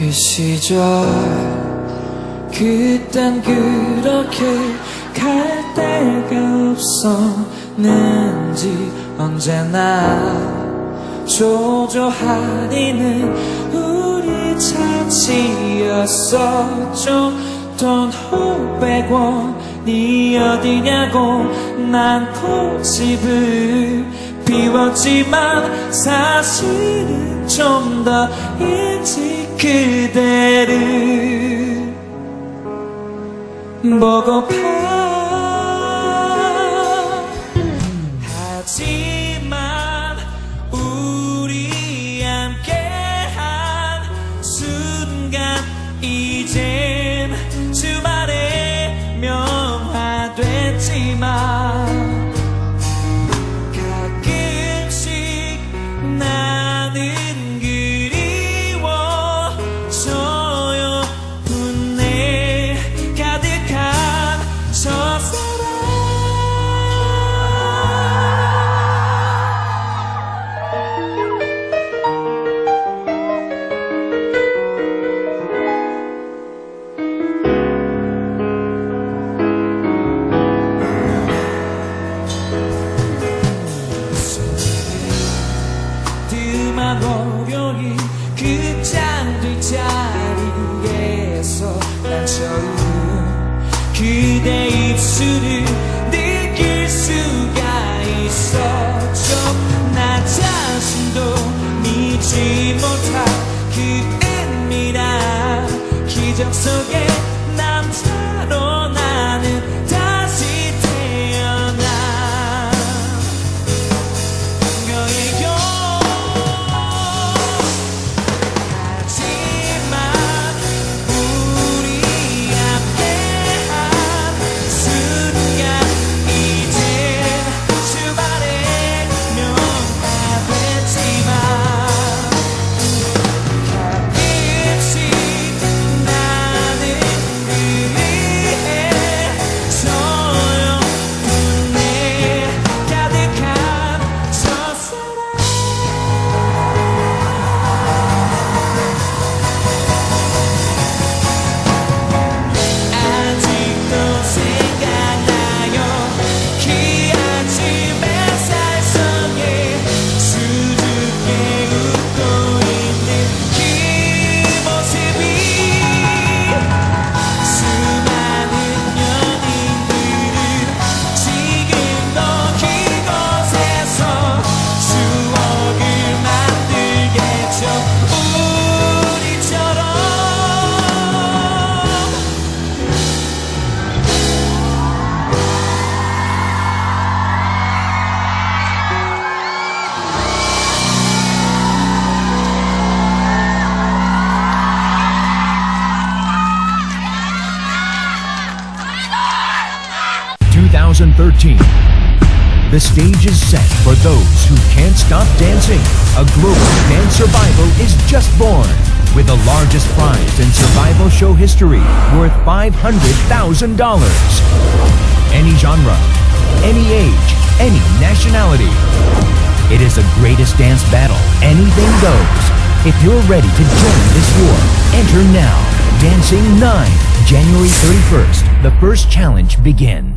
그 시절 그땐 그렇게 갈 데가 없었는지 언제나 조조하니는 우리 차지였었죠. 돈 500원이 어디냐고 난 고집을 비웠지만 사실은 좀 더 일찍 그대를 보고파. 하지만 우리 함께한 순간 이젠 그대 입술을 느낄 수가 있었죠 나 자신도 믿지 못할 그 은밀한 기적 속에 2013. The stage is set for those who can't stop dancing. A global dance survival is just born with the largest prize in survival show history worth $500,000. Any genre, any age, any nationality. It is the greatest dance battle. Anything goes. If you're ready to join this war, enter now. Dancing 9, January 31st. The first challenge begins.